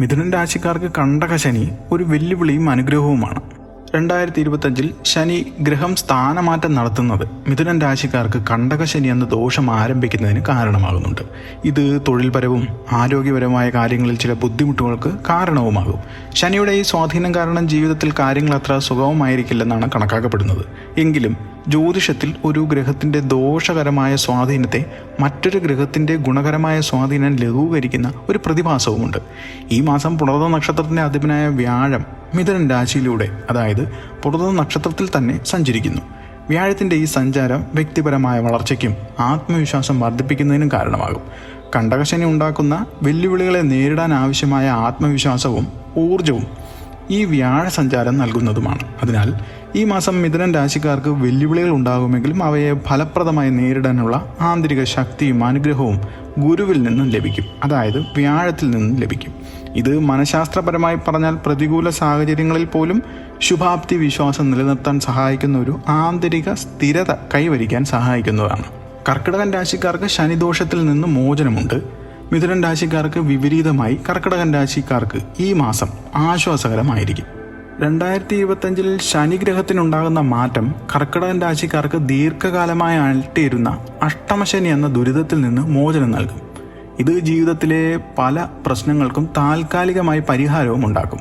മിഥുനൻ രാശിക്കാർക്ക് കണ്ടക ശനി ഒരു വെല്ലുവിളിയും അനുഗ്രഹവുമാണ്. രണ്ടായിരത്തി ഇരുപത്തഞ്ചിൽ ശനി ഗ്രഹം സ്ഥാനമാറ്റം നടത്തുന്നത് മിഥുനൻ രാശിക്കാർക്ക് കണ്ടകശനി എന്ന ദോഷം ആരംഭിക്കുന്നതിന് കാരണമാകുന്നുണ്ട്. ഇത് തൊഴിൽപരവും ആരോഗ്യപരവുമായ കാര്യങ്ങളിൽ ചില ബുദ്ധിമുട്ടുകൾക്ക് കാരണവുമാകും. ശനിയുടെ ഈ സ്വാധീനം കാരണം ജീവിതത്തിൽ കാര്യങ്ങൾ അത്ര സുഗമമായിരിക്കില്ലെന്നാണ് കണക്കാക്കപ്പെടുന്നത്. എങ്കിലും ജ്യോതിഷത്തിൽ ഒരു ഗ്രഹത്തിന്റെ ദോഷകരമായ സ്വാധീനത്തെ മറ്റൊരു ഗ്രഹത്തിന്റെ ഗുണകരമായ സ്വാധീനം ലഘൂകരിക്കുന്ന ഒരു പ്രതിഭാസവുമുണ്ട്. ഈ മാസം പുണർന്ന നക്ഷത്രത്തിന്റെ അധിപനായ വ്യാഴം മിഥുനൻ രാശിയിലൂടെ അതായത് പുറത്തു നക്ഷത്രത്തിൽ തന്നെ സഞ്ചരിക്കുന്നു. വ്യാഴത്തിന്റെ ഈ സഞ്ചാരം വ്യക്തിപരമായ വളർച്ചയ്ക്കും ആത്മവിശ്വാസം വർദ്ധിപ്പിക്കുന്നതിനും കാരണമാകും. കണ്ടകശനി ഉണ്ടാക്കുന്ന വെല്ലുവിളികളെ നേരിടാൻ ആവശ്യമായ ആത്മവിശ്വാസവും ഊർജവും ഈ വ്യാഴ സഞ്ചാരം നൽകുന്നതുമാണ്. അതിനാൽ ഈ മാസം മിഥുനൻ രാശിക്കാർക്ക് വെല്ലുവിളികൾ ഉണ്ടാകുമെങ്കിലും അവയെ ഫലപ്രദമായി നേരിടാനുള്ള ആന്തരിക ശക്തിയും അനുഗ്രഹവും ഗുരുവിൽ നിന്നും ലഭിക്കും. അതായത് വ്യാഴത്തിൽ നിന്നും ലഭിക്കും. ഇത് മനഃശാസ്ത്രപരമായി പറഞ്ഞാൽ പ്രതികൂല സാഹചര്യങ്ങളിൽ പോലും ശുഭാപ്തി വിശ്വാസം നിലനിർത്താൻ സഹായിക്കുന്ന ഒരു ആന്തരിക സ്ഥിരത കൈവരിക്കാൻ സഹായിക്കുന്നതാണ്. കർക്കിടകൻ രാശിക്കാർക്ക് ശനിദോഷത്തിൽ നിന്ന് മോചനമുണ്ട്. മിഥുനൻ രാശിക്കാർക്ക് വിപരീതമായി കർക്കിടകൻ രാശിക്കാർക്ക് ഈ മാസം ആശ്വാസകരമായിരിക്കും. രണ്ടായിരത്തി ഇരുപത്തഞ്ചിൽ ശനിഗ്രഹത്തിനുണ്ടാകുന്ന മാറ്റം കർക്കിടകൻ രാശിക്കാർക്ക് ദീർഘകാലമായി അലട്ടിയിരുന്ന അഷ്ടമശനി എന്ന ദുരിതത്തിൽ നിന്ന് മോചനം നൽകും. ഇത് ജീവിതത്തിലെ പല പ്രശ്നങ്ങൾക്കും താൽക്കാലികമായി പരിഹാരവും ഉണ്ടാക്കും.